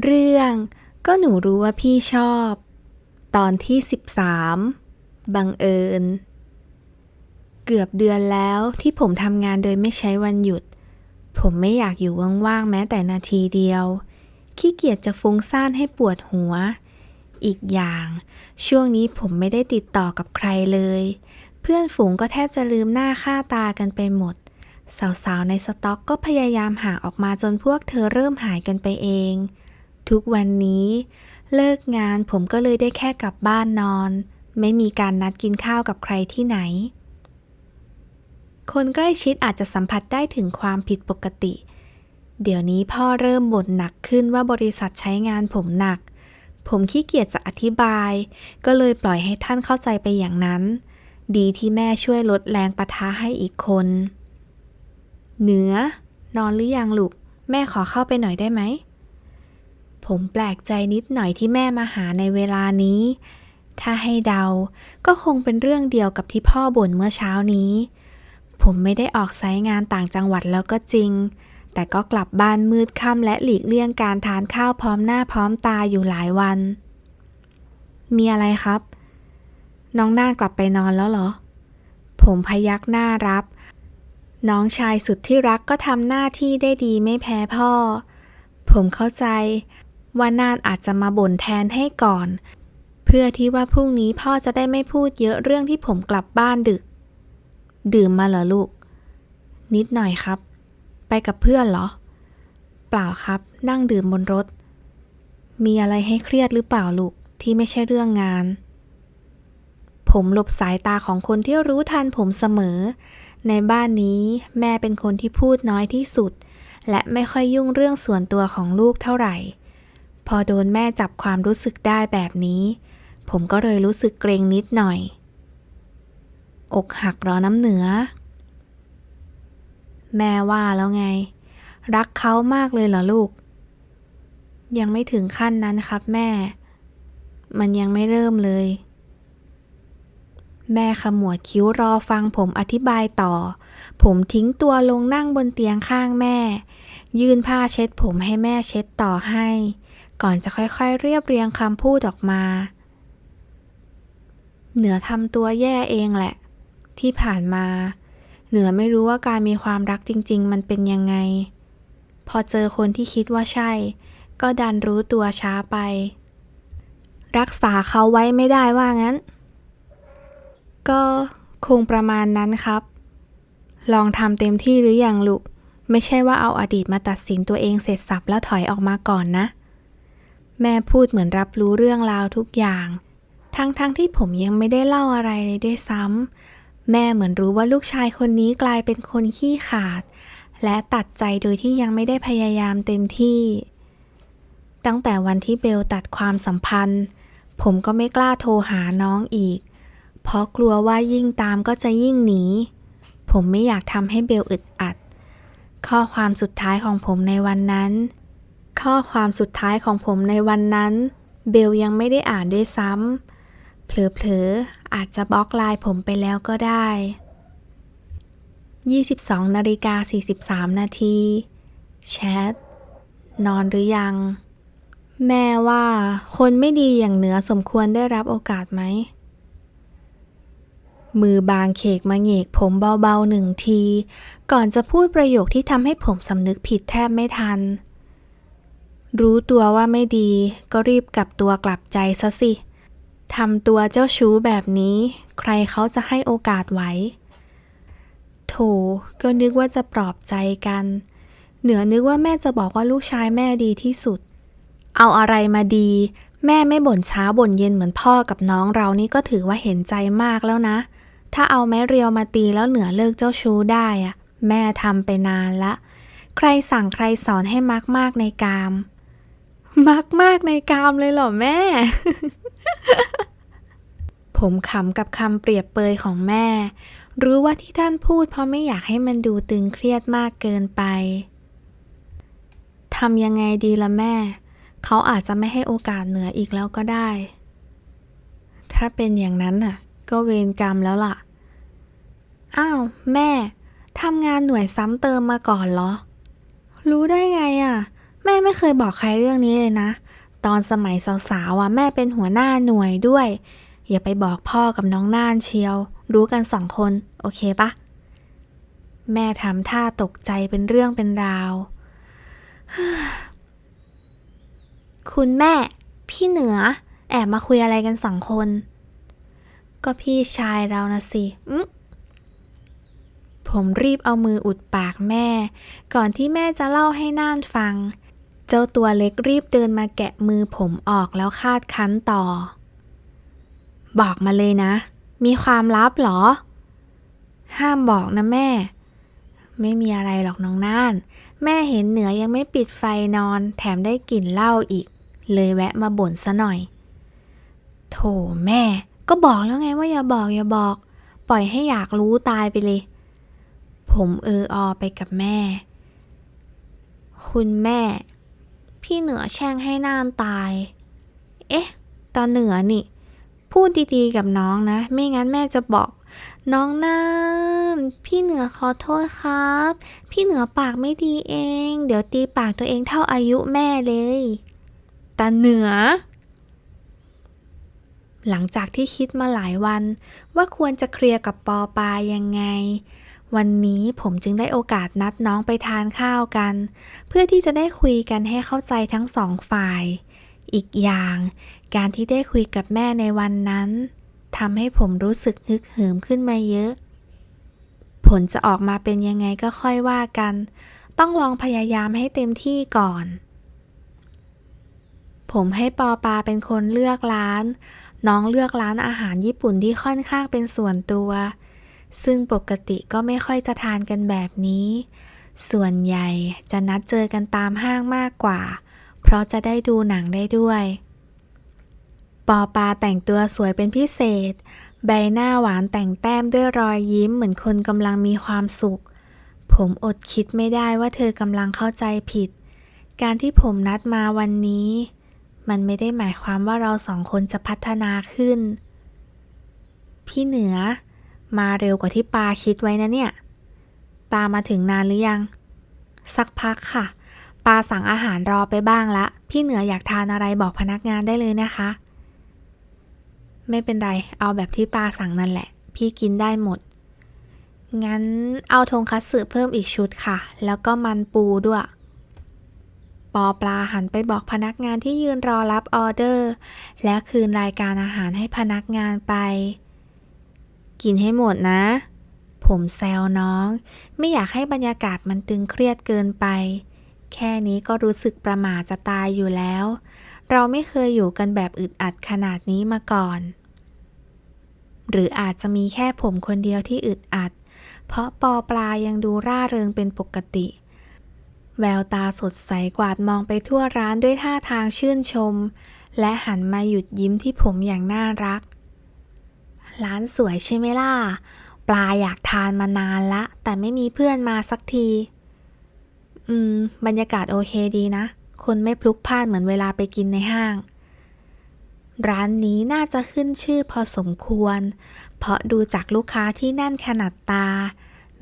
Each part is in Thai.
เรื่อง ก็หนูรู้ว่าพี่ชอบ ตอนที่ 13 บังเอิญ เกือบเดือนแล้วที่ผมทำงานโดยไม่ใช้วันหยุด ผมไม่อยากอยู่ว่างๆแม้แต่นาทีเดียว ขี้เกียจจะฟุ้งซ่านให้ปวดหัว อีกอย่าง ช่วงนี้ผมไม่ได้ติดต่อกับใครเลย เพื่อนฝูงก็แทบจะลืมหน้าค่าตากันไปหมดสาวๆ ในสต็อกก็พยายามห่างออกมาจนพวกเธอเริ่มหายกันไปเอง ทุกวันนี้เลิกงานผมก็เลยได้แค่กลับบ้านนอน ไม่มีการนัดกินข้าวกับใครที่ไหน คนใกล้ชิดอาจจะสัมผัสได้ถึงความผิดปกติ เดี๋ยวนี้พ่อเริ่มบ่นหนักขึ้นว่าบริษัทใช้งานผมหนัก ผมขี้เกียจจะอธิบาย ก็เลยปล่อยให้ท่านเข้าใจไปอย่างนั้น ดีที่แม่ช่วยลดแรงประทะให้อีกคน เหนือนอนหรือยังลูก แม่ขอเข้าไปหน่อยได้ไหม ผมแปลกใจนิดหน่อยที่แม่มาหาในเวลานี้ ถ้าให้เดา ก็คงเป็นเรื่องเดียวกับที่พ่อบ่นเมื่อเช้านี้ ผมไม่ได้ออกไซต์งานต่างจังหวัดแล้วก็จริง แต่ก็กลับบ้านมืดค่ำและหลีกเลี่ยงการทานข้าวพร้อมหน้าพร้อมตาอยู่หลายวัน มีอะไรครับ น้องน่านกลับไปนอนแล้วเหรอ ผมพยักหน้ารับ น้องชายสุดที่รักก็ทำหน้าที่ได้ดีไม่แพ้พ่อผมเข้าใจ ว่านานอาจจะมาบ่นแทนให้ก่อน เพื่อที่ว่าพรุ่งนี้พ่อจะได้ไม่พูดเยอะเรื่องที่ผมกลับบ้านดึก ดื่มมาเหรอลูก นิดหน่อยครับ ไปกับเพื่อนเหรอ เปล่าครับ นั่งดื่มบนรถ มีอะไรให้เครียดหรือเปล่าลูกที่ไม่ใช่เรื่องงาน ผมหลบสายตาของคนที่รู้ทันผมเสมอ ในบ้านนี้แม่เป็นคนที่พูดน้อยที่สุด และไม่ค่อยยุ่งเรื่องส่วนตัวของลูกเท่าไหร่ พอโดนแม่จับความรู้สึกได้แบบนี้ ผมก็เลยรู้สึกเกรงนิดหน่อย อกหักรอน้ำเหนือ แม่ว่าแล้วไง รักเขามากเลยเหรอลูก ยังไม่ถึงขั้นนั้นครับแม่ มันยังไม่เริ่มเลยแม่ขมวดคิ้วรอฟังผมอธิบายต่อ ผมทิ้งตัวลงนั่งบนเตียงข้างแม่ ยื่นผ้าเช็ดผมให้แม่เช็ดต่อให้ ก่อนจะค่อยๆเรียบเรียงคำพูดออกมา เหนือทำตัวแย่เองแหละ ที่ผ่านมา เหนือไม่รู้ว่าการมีความรักจริง ๆ มันเป็นยังไง พอเจอคนที่คิดว่าใช่ ก็ดันรู้ตัวช้าไป รักษาเขาไว้ไม่ได้ว่างั้น ก็คงประมาณนั้นครับ ลองทำเต็มที่หรืออยังลูก ไม่ใช่ว่าเอาอดีตมาตัดสินตัวเองเสร็จสับแล้วถอยออกมาก่อนนะ แม่พูดเหมือนรับรู้เรื่องราวทุกอย่าง ทั้งๆทที่ผมยังไม่ได้เล่าอะไรเลยด้วยซ้ำแม่เหมือนรู้ว่าลูกชายคนนี้กลายเป็นคนขี้ขาด และตัดใจโดยที่ยังไม่ได้พยายามเต็มที่ ตั้งแต่วันที่เบลตัดความสัมพันธ์ ผมก็ไม่กล้าโทรหาน้องอีก เพราะกลัวว่ายิ่งตามก็จะยิ่งหนี ผมไม่อยากทำให้เบลอึดอัด ข้อความสุดท้ายของผมในวันนั้น ข้อความสุดท้ายของผมในวันนั้น เบลยังไม่ได้อ่านด้วยซ้ำ เผลอๆ อาจจะบล็อกไลน์ผมไปแล้วก็ได้ 22นาฬิกา43 นาที แชท นอนหรือยัง แม่ว่าคนไม่ดีอย่างเหนือสมควรได้รับโอกาสไหม มือบางเขกมาเหงกผมเบาๆหนึ่งที ก่อนจะพูดประโยคที่ทำให้ผมสำนึกผิดแทบไม่ทัน รู้ตัวว่าไม่ดี ก็รีบกลับตัวกลับใจซะสิทำตัวเจ้าชู้แบบนี้ ใครเขาจะให้โอกาสไว้โถก็นึกว่าจะปลอบใจกัน เหนือนึกว่าแม่จะบอกว่าลูกชายแม่ดีที่สุด เอาอะไรมาดี แม่ไม่บ่นช้าบ่นเย็นเหมือนพ่อกับน้องเรานี่ก็ถือว่าเห็นใจมากแล้วนะ ถ้าเอาไม้เรียวมาตีแล้วเหนือเลิกเจ้าชู้ได้อะแม่ทำไปนานละ ใครสั่งใครสอนให้มักมากในกาม มักมากในกามเลยเหรอแม่ ผมขำกับคำเปรียบเปยของแม่ รู้ว่าที่ท่านพูดเพราะไม่อยากให้มันดูตึงเครียดมากเกินไปทำยังไงดีละแม่ เขาอาจจะไม่ให้โอกาสเหนืออีกแล้วก็ได้ ถ้าเป็นอย่างนั้นน่ะ ก็เวรกรรมแล้วล่ะ อ้าวแม่ทำงานหน่วยซ้ำเติมมาก่อนเหรอ รู้ได้ไงอะ แม่ไม่เคยบอกใครเรื่องนี้เลยนะ ตอนสมัยสาวๆอะแม่เป็นหัวหน้าหน่วยด้วย อย่าไปบอกพ่อกับน้องน่านเชียว รู้กันสองคน โอเคปะแม่ทำท่าตกใจเป็นเรื่องเป็นราว คุณแม่ พี่เหนือ แอบมาคุยอะไรกันสองคน ก็พี่ชายเรานะสิผมรีบเอามืออุดปากแม่ ก่อนที่แม่จะเล่าให้น่านฟัง เจ้าตัวเล็กรีบเดินมาแกะมือผมออกแล้วคาดคั้นต่อ บอกมาเลยนะ มีความลับเหรอ ห้ามบอกนะแม่ ไม่มีอะไรหรอกน้องน่าน แม่เห็นเหนือยังไม่ปิดไฟนอน แถมได้กลิ่นเหล้าอีก เลยแวะมาบ่นซะหน่อย โถแม่ ก็บอกแล้วไงว่าอย่าบอกอย่าบอก ปล่อยให้อยากรู้ตายไปเลย ผมเอออไปกับแม่ คุณแม่ พี่เหนือแช่งให้น่านตาย เอ๊ะ ตาเหนือนี่ พูดดีๆกับน้องนะ ไม่งั้นแม่จะบอก น้องน่าน พี่เหนือขอโทษครับ พี่เหนือปากไม่ดีเอง เดี๋ยวตีปากตัวเองเท่าอายุแม่เลย ตาเหนือ หลังจากที่คิดมาหลายวันว่าควรจะเคลียร์กับปอปายังไง วันนี้ผมจึงได้โอกาสนัดน้องไปทานข้าวกัน เพื่อที่จะได้คุยกันให้เข้าใจทั้งสองฝ่าย อีกอย่าง การที่ได้คุยกับแม่ในวันนั้นทำให้ผมรู้สึกฮึกเหิมขึ้นมาเยอะ ผลจะออกมาเป็นยังไงก็ค่อยว่ากัน ต้องลองพยายามให้เต็มที่ก่อน ผมให้ปอปาเป็นคนเลือกร้าน น้องเลือกร้านอาหารญี่ปุ่นที่ค่อนข้างเป็นส่วนตัว ซึ่งปกติก็ไม่ค่อยจะทานกันแบบนี้ ส่วนใหญ่จะนัดเจอกันตามห้างมากกว่า เพราะจะได้ดูหนังได้ด้วย ปอปาแต่งตัวสวยเป็นพิเศษ ใบหน้าหวานแต่งแต้มด้วยรอยยิ้มเหมือนคนกำลังมีความสุข ผมอดคิดไม่ได้ว่าเธอกำลังเข้าใจผิด การที่ผมนัดมาวันนี้ มันไม่ได้หมายความว่าเราสองคนจะพัฒนาขึ้น พี่เหนือ มาเร็วกว่าที่ปาคิดไว้นะเนี่ย ปามาถึงนานหรือยัง สักพักค่ะ ปาสั่งอาหารรอไปบ้างละ พี่เหนืออยากทานอะไรบอกพนักงานได้เลยนะคะ ไม่เป็นไร เอาแบบที่ปาสั่งนั่นแหละ พี่กินได้หมด งั้นเอาทงคัตสึเพิ่มอีกชุดค่ะ แล้วก็มันปูด้วย ปอปลาหันไปบอกพนักงานที่ยืนรอรับออเดอร์ และคืนรายการอาหารให้พนักงานไป กินให้หมดนะ ผมแซวน้อง ไม่อยากให้บรรยากาศมันตึงเครียดเกินไป แค่นี้ก็รู้สึกประหม่าจะตายอยู่แล้ว เราไม่เคยอยู่กันแบบอึดอัดขนาดนี้มาก่อน หรืออาจจะมีแค่ผมคนเดียวที่อึดอัด เพราะปอปลายังดูร่าเริงเป็นปกติ แววตาสดใสกวาดมองไปทั่วร้านด้วยท่าทางชื่นชม และหันมาหยุดยิ้มที่ผมอย่างน่ารัก ร้านสวยใช่ไหมล่ะ ปลาอยากทานมานานละ แต่ไม่มีเพื่อนมาสักที อืม บรรยากาศโอเคดีนะ คนไม่พลุกพล่านเหมือนเวลาไปกินในห้าง ร้านนี้น่าจะขึ้นชื่อพอสมควร เพราะดูจากลูกค้าที่แน่นขนาดตา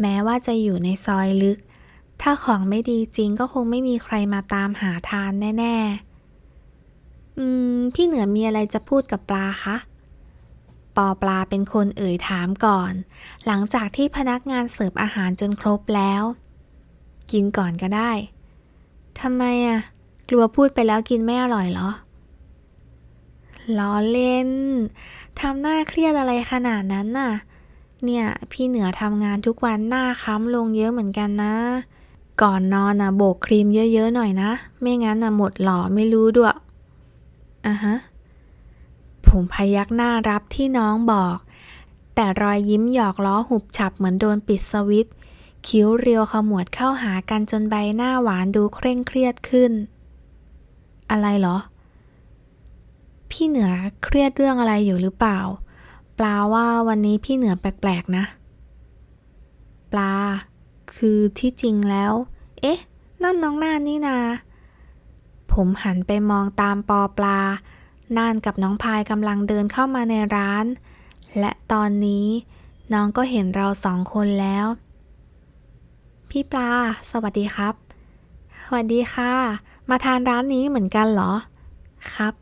แม้ว่าจะอยู่ในซอยลึก ถ้าของไม่ดีจริงก็คงไม่มีใครมาตามหาทานแน่ ๆ อืม พี่เหนือมีอะไรจะพูดกับปลาคะ ปอปลาเป็นคนเอ่ยถามก่อน หลังจากที่พนักงานเสิร์ฟอาหารจนครบแล้ว กินก่อนก็ได้ทำไมอะ กลัวพูดไปแล้วกินไม่อร่อยเหรอล้อเล่นทำหน้าเครียดอะไรขนาดนั้นน่ะ เนี่ย พี่เหนือทำงานทุกวันหน้าค้ำลงเยอะเหมือนกันนะ ก่อนนอนน่ะโบกครีมเยอะๆหน่อยนะ ไม่งั้นน่ะหมดหล่อไม่รู้ด้วยอะฮะ ผมพยักหน้ารับที่น้องบอก แต่รอยยิ้มหยอกล้อหุบฉับเหมือนโดนปิดสวิตช์คิ้วเรียวขมวดเข้าหากันจนใบหน้าหวานดูเคร่งเครียดขึ้น อะไรเหรอ พี่เหนือเครียดเรื่องอะไรอยู่หรือเปล่า ปลาว่าวันนี้พี่เหนือแปลกๆนะ ปลา คือที่จริงแล้ว เอ๊ะ นั่นน้องน่านนี่นา ผมหันไปมองตามปอปลา นานกับน้องพายกำลังเดินเข้ามาในร้าน และตอนนี้น้องก็เห็นเราสองคนแล้ว พี่ปลา สวัสดีครับ สวัสดีค่ะ มาทานร้านนี้เหมือนกันเหรอ ครับ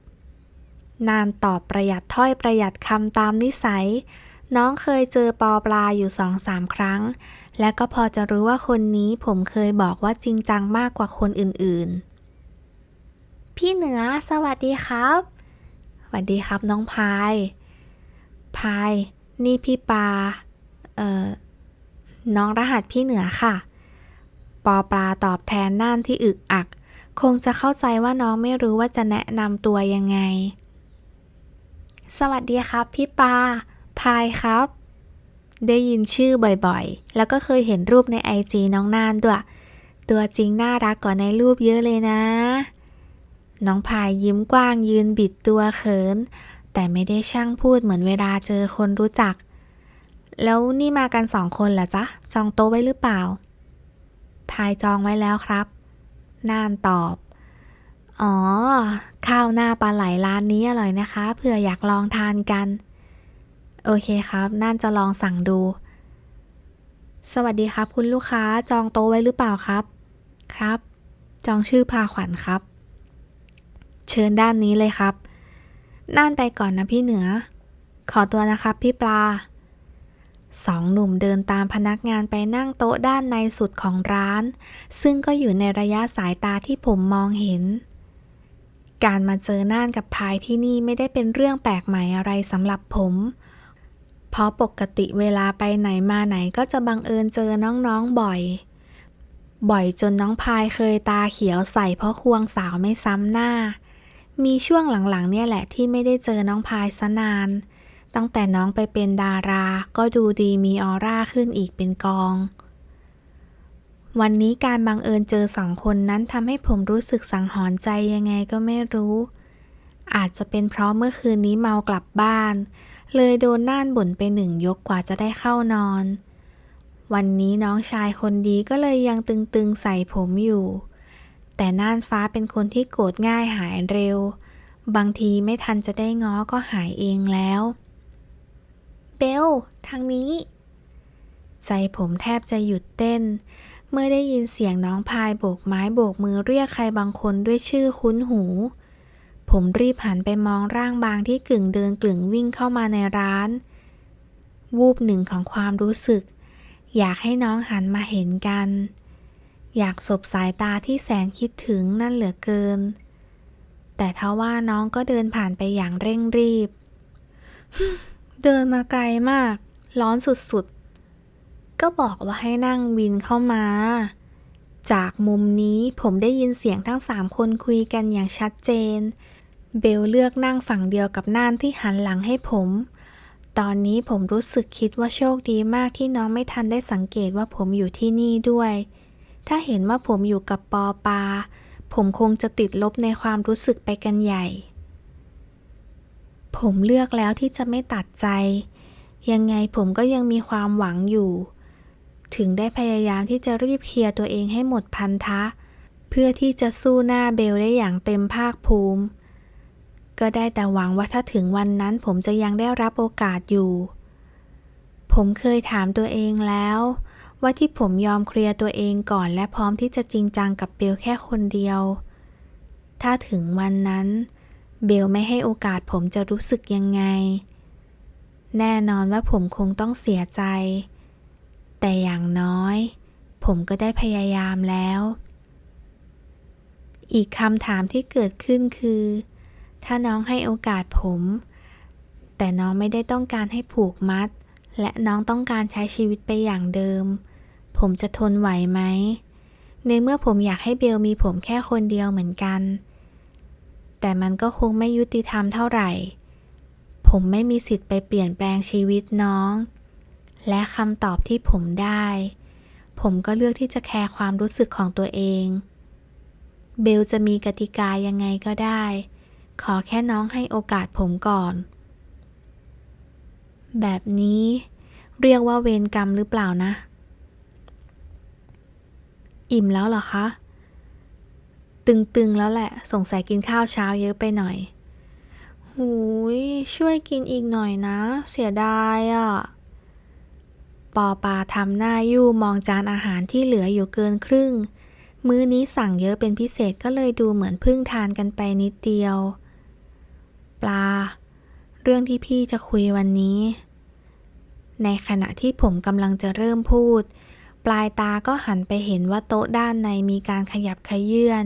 นานตอบประหยัดถ้อยประหยัดคำตามนิสัย น้องเคยเจอปอปลาอยู่สองสามครั้ง และก็พอจะรู้ว่าคนนี้ผมเคยบอกว่าจริงจังมากกว่าคนอื่นๆ พี่เหนือ สวัสดีครับ สวัสดีครับน้องพาย พาย นี่พี่ปา เอ่อ น้องรหัสพี่เหนือค่ะ ปอปลาตอบแทนน่านที่อึกอัก คงจะเข้าใจว่าน้องไม่รู้ว่าจะแนะนำตัวยังไง สวัสดีครับ พี่ปา พายครับ ได้ยินชื่อบ่อยๆ แล้วก็เคยเห็นรูปในไอจีน้องน่านด้วย ตัวจริงน่ารักกว่าในรูปเยอะเลยนะ น้องพายยิ้มกว้างยืนบิดตัวเขิน แต่ไม่ได้ช่างพูดเหมือนเวลาเจอคนรู้จัก แล้วนี่มากันสองคนเหรอจ๊ะ จองโต๊ะไว้หรือเปล่า พายจองไว้แล้วครับ น่านตอบ อ๋อ ข้าวหน้าปลาไหลร้านนี้อร่อยนะคะเผื่ออยากลองทานกัน โอเคครับ น่านจะลองสั่งดู สวัสดีครับ คุณลูกค้าจองโต๊ะไว้หรือเปล่าครับ ครับ จองชื่อพาขวัญครับ เชิญด้านนี้เลยครับ น่านไปก่อนนะพี่เหนือ ขอตัวนะครับพี่ปลา สองหนุ่มเดินตามพนักงานไปนั่งโต๊ะด้านในสุดของร้าน ซึ่งก็อยู่ในระยะสายตาที่ผมมองเห็น การมาเจอน่านกับพายที่นี่ไม่ได้เป็นเรื่องแปลกใหม่อะไรสำหรับผมเพราะปกติเวลาไปไหนมาไหนก็จะบังเอิญเจอน้องๆบ่อย บ่อยจนน้องพายเคยตาเขียวใส่เพราะควงสาวไม่ซ้ำหน้า มีช่วงหลังๆ เนี่ยแหละที่ไม่ได้เจอน้องพายซะนาน ตั้งแต่น้องไปเป็นดารา ก็ดูดีมีออร่าขึ้นอีกเป็นกอง วันนี้การบังเอิญเจอสองคนนั้นทำให้ผมรู้สึกสังหรณ์ใจยังไงก็ไม่รู้ อาจจะเป็นเพราะเมื่อคืนนี้เมากลับบ้าน เลยโดนน่านบ่นไปหนึ่งยกกว่าจะได้เข้านอน วันนี้น้องชายคนดีก็เลยยังตึงๆใส่ผมอยู่ แต่น่านฟ้าเป็นคนที่โกรธง่ายหายเร็ว บางทีไม่ทันจะได้ง้อก็หายเองแล้ว เบล ทางนี้ ใจผมแทบจะหยุดเต้น เมื่อได้ยินเสียงน้องพายโบกไม้โบกมือเรียกใครบางคนด้วยชื่อคุ้นหู ผมรีบหันไปมองร่างบางที่กึ่งเดินกึ่งวิ่งเข้ามาในร้าน วูบหนึ่งของความรู้สึก อยากให้น้องหันมาเห็นกัน อยากสบสายตาที่แสนคิดถึงนั่นเหลือเกิน แต่ทว่าน้องก็เดินผ่านไปอย่างเร่งรีบ เดินมาไกลมาก ร้อนสุดๆ ก็บอกว่าให้นั่งวินเข้ามา จากมุมนี้ผมได้ยินเสียงทั้งสามคนคุยกันอย่างชัดเจน เบลเลือกนั่งฝั่งเดียวกับน่านที่หันหลังให้ผมตอนนี้ผมรู้สึกคิดว่าโชคดีมากที่น้องไม่ทันได้สังเกตว่าผมอยู่ที่นี่ด้วย ถ้าเห็นว่าผมอยู่กับปอปา ผมคงจะติดลบในความรู้สึกไปกันใหญ่ ผมเลือกแล้วที่จะไม่ตัดใจ ยังไงผมก็ยังมีความหวังอยู่ ถึงได้พยายามที่จะรีบเคลียร์ตัวเองให้หมดพันธะ เพื่อที่จะสู้หน้าเบลได้อย่างเต็มภาคภูมิ ก็ได้แต่หวังว่าถ้าถึงวันนั้นผมจะยังได้รับโอกาสอยู่ ผมเคยถามตัวเองแล้ว ว่าที่ผมยอมเคลียร์ตัวเองก่อนและพร้อมที่จะจริงจังกับเบลแค่คนเดียว ถ้าถึงวันนั้น เบลไม่ให้โอกาสผมจะรู้สึกยังไง แน่นอนว่าผมคงต้องเสียใจ แต่อย่างน้อย ผมก็ได้พยายามแล้ว อีกคำถามที่เกิดขึ้นคือ ถ้าน้องให้โอกาสผม แต่น้องไม่ได้ต้องการให้ผูกมัด และน้องต้องการใช้ชีวิตไปอย่างเดิม ผมจะทนไหวไหม ในเมื่อผมอยากให้เบลมีผมแค่คนเดียวเหมือนกัน แต่มันก็คงไม่ยุติธรรมเท่าไหร่ ผมไม่มีสิทธิ์ไปเปลี่ยนแปลงชีวิตน้อง และคำตอบที่ผมได้ ผมก็เลือกที่จะแคร์ความรู้สึกของตัวเอง เบลจะมีกติกายังไงก็ได้ ขอแค่น้องให้โอกาสผมก่อน แบบนี้เรียกว่าเวรกรรมหรือเปล่านะ อิ่มแล้วเหรอคะ ตึงๆแล้วแหละ สงสัยกินข้าวเช้าเยอะไปหน่อย หูย ช่วยกินอีกหน่อยนะ เสียดายอะ่ะ ปอปาทำหน้ายู่มองจานอาหารที่เหลืออยู่เกินครึ่ง มื้อนี้สั่งเยอะเป็นพิเศษก็เลยดูเหมือนเพิ่งทานกันไปนิดเดียว ปลา เรื่องที่พี่จะคุยวันนี้ ในขณะที่ผมกำลังจะเริ่มพูด ปลายตาก็หันไปเห็นว่าโต๊ะด้านในมีการขยับขยื่น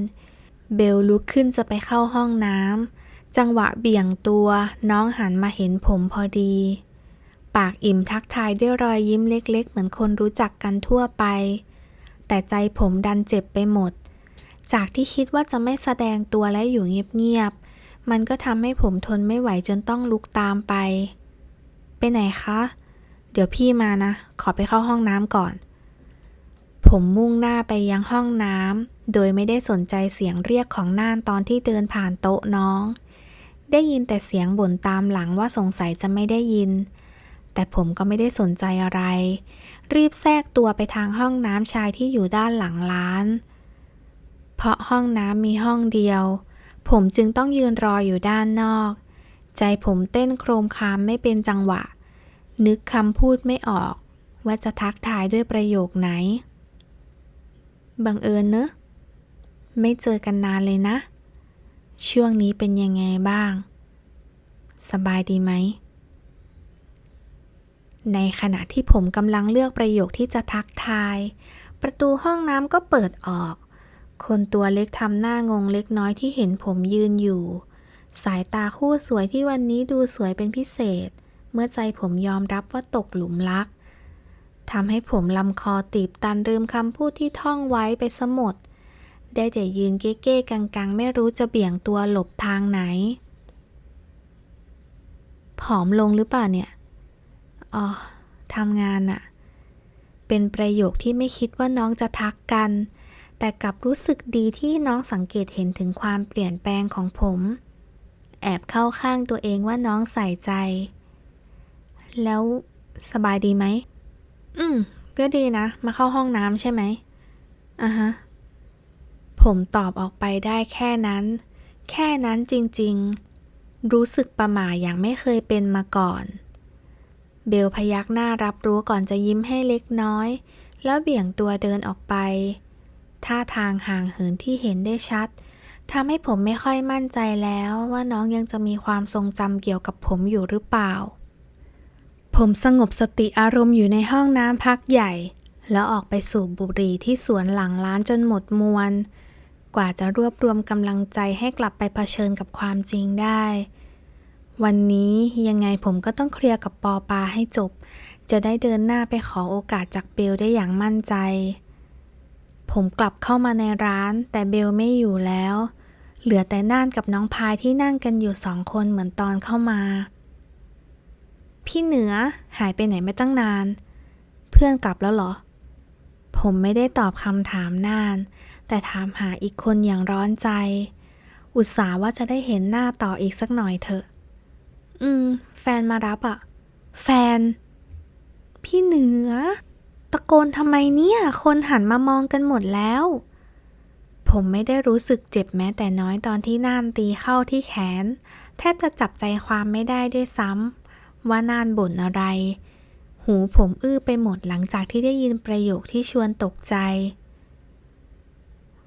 เบลลุกขึ้นจะไปเข้าห้องน้ำ จังหวะเบี่ยงตัวน้องหันมาเห็นผมพอดี ปากอิ่มทักทายด้วยรอยยิ้มเล็กๆ เหมือนคนรู้จักกันทั่วไป แต่ใจผมดันเจ็บไปหมด จากที่คิดว่าจะไม่แสดงตัวและอยู่เงียบๆ มันก็ทำให้ผมทนไม่ไหวจนต้องลุกตามไป ไปไหนคะ เดี๋ยวพี่มานะ ขอไปเข้าห้องน้ำก่อน ผมมุ่งหน้าไปยังห้องน้ำโดยไม่ได้สนใจเสียงเรียกของน่านตอนที่เดินผ่านโต๊ะน้อง ได้ยินแต่เสียงบ่นตามหลังว่าสงสัยจะไม่ได้ยิน แต่ผมก็ไม่ได้สนใจอะไร รีบแทรกตัวไปทางห้องน้ำชายที่อยู่ด้านหลังร้าน เพราะห้องน้ำมีห้องเดียว ผมจึงต้องยืนรออยู่ด้านนอก ใจผมเต้นโครมคามไม่เป็นจังหวะ นึกคำพูดไม่ออก ว่าจะทักทายด้วยประโยคไหน บังเอิญเนอะ ไม่เจอกันนานเลยนะ ช่วงนี้เป็นยังไงบ้าง สบายดีไหม ในขณะที่ผมกำลังเลือกประโยคที่จะทักทาย ประตูห้องน้ำก็เปิดออก คนตัวเล็กทำหน้างงเล็กน้อยที่เห็นผมยืนอยู่ สายตาคู่สวยที่วันนี้ดูสวยเป็นพิเศษ เมื่อใจผมยอมรับว่าตกหลุมรัก ทำให้ผมลำคอตีบตันลืมคำพูดที่ท่องไว้ไปสมด ได้แต่ยืนเก้ๆกังๆ ไม่รู้จะเบี่ยงตัวหลบทางไหน ผอมลงหรือเปล่าเนี่ย อ๋อทำงานอะเป็นประโยคที่ไม่คิดว่าน้องจะทักกัน แต่กลับรู้สึกดีที่น้องสังเกตเห็นถึงความเปลี่ยนแปลงของผม แอบเข้าข้างตัวเองว่าน้องใส่ใจ แล้วสบายดีไหม อืม ก็ดีนะ มาเข้าห้องน้ำใช่ไหมอะฮะ ผมตอบออกไปได้แค่นั้น แค่นั้นจริงๆ รู้สึกประหม่าอย่างไม่เคยเป็นมาก่อน เบลพยักหน้ารับรู้ก่อนจะยิ้มให้เล็กน้อย แล้วเบี่ยงตัวเดินออกไป ท่าทางห่างเหินที่เห็นได้ชัดทำให้ผมไม่ค่อยมั่นใจแล้วว่าน้องยังจะมีความทรงจำเกี่ยวกับผมอยู่หรือเปล่า ผมสงบสติอารมณ์อยู่ในห้องน้ำพักใหญ่ แล้วออกไปสูบบุหรี่ที่สวนหลังร้านจนหมดมวล กว่าจะรวบรวมกำลังใจให้กลับไปเผชิญกับความจริงได้ วันนี้ยังไงผมก็ต้องเคลียร์กับปอปาให้จบ จะได้เดินหน้าไปขอโอกาสจากเบลได้อย่างมั่นใจ ผมกลับเข้ามาในร้าน แต่เบลไม่อยู่แล้ว เหลือแต่น่านกับน้องพายที่นั่งกันอยู่สองคนเหมือนตอนเข้ามา พี่เหนือหายไปไหนไม่ตั้งนาน เพื่อนกลับแล้วเหรอ ผมไม่ได้ตอบคำถามน่าน แต่ถามหาอีกคนอย่างร้อนใจ อุตส่าห์ว่าจะได้เห็นหน้าต่ออีกสักหน่อยเถอะ อืม แฟนมารับอะแฟน พี่เหนือ ตะโกนทำไมเนี่ย คนหันมามองกันหมดแล้ว ผมไม่ได้รู้สึกเจ็บแม้แต่น้อยตอนที่น่านตีเข้าที่แขน แทบจะจับใจความไม่ได้ด้วยซ้ำ ว่านานบ่นอะไร หูผมอื้อไปหมดหลังจากที่ได้ยินประโยคที่ชวนตกใจ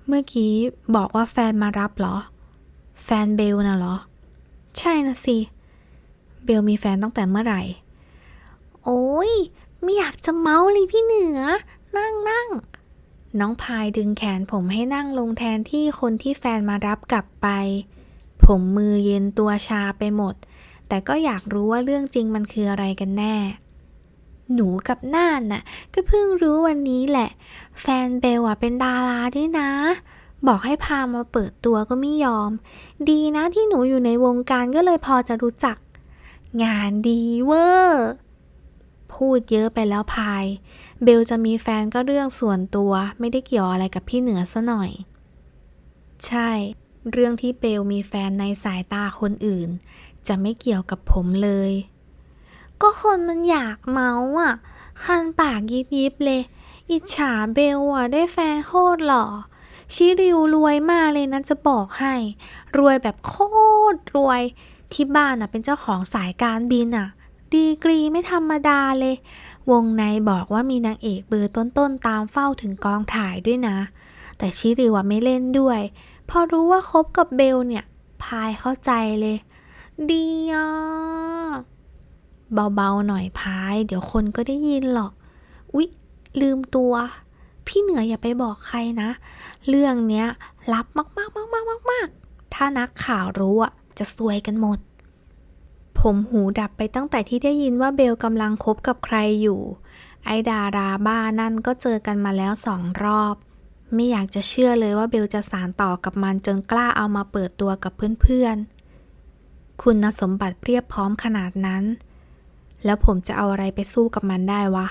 เมื่อกี้บอกว่าแฟนมารับเหรอ แฟนเบลน่ะเหรอ ใช่นะสิ เบลมีแฟนตั้งแต่เมื่อไหร่ โอ้ยไม่อยากจะเมาเลยพี่เหนือ นั่งนั่งน้องพายดึงแขนผมให้นั่งลงแทนที่คนที่แฟนมารับกลับไป ผมมือเย็นตัวชาไปหมด แต่ก็อยากรู้ว่าเรื่องจริงมันคืออะไรกันแน่ หนูกับน่านน่ะ ก็เพิ่งรู้วันนี้แหละ แฟนเบลอะเป็นดาราด้วยนะ บอกให้พามาเปิดตัวก็ไม่ยอม ดีนะที่หนูอยู่ในวงการก็เลยพอจะรู้จัก งานดีเวอร์พูดเยอะไปแล้วพาย เบลจะมีแฟนก็เรื่องส่วนตัว ไม่ได้เกี่ยวอะไรกับพี่เหนือซะหน่อย ใช่ เรื่องที่เบลมีแฟนในสายตาคนอื่น จะไม่เกี่ยวกับผมเลย ก็คนมันอยากเมาอะ คันปากยิบยิบเลย อิจฉาเบลอะได้แฟนโคตรหล่อชิริวรวยมากเลยนะจะบอกให้ รวยแบบโคตรรวย ที่บ้านอะเป็นเจ้าของสายการบินอะ ดีกรีไม่ธรรมดาเลย วงในบอกว่ามีนางเอกเบอร์ต้นๆตามเฝ้าถึงกองถ่ายด้วยนะ แต่ชิริวไม่เล่นด้วย พอรู้ว่าคบกับเบลเนี่ย พายเข้าใจเลย ดีอะเบาๆหน่อยพาย เดี๋ยวคนก็ได้ยินหรอก อุ๊ย ลืมตัว พี่เหนืออย่าไปบอกใครนะ เรื่องเนี้ยลับมากๆๆๆๆๆถ้านักข่าวรู้อะจะซวยกันหมด ผมหูดับไปตั้งแต่ที่ได้ยินว่าเบลกำลังคบกับใครอยู่ ไอดาราบ้านั่นก็เจอกันมาแล้วสองรอบ ไม่อยากจะเชื่อเลยว่าเบลจะสารต่อกับมันจนกล้าเอามาเปิดตัวกับเพื่อนๆ คุณสมบัติเพียบพร้อมขนาดนั้น แล้วผมจะเอาอะไรไปสู้กับมันได้วะ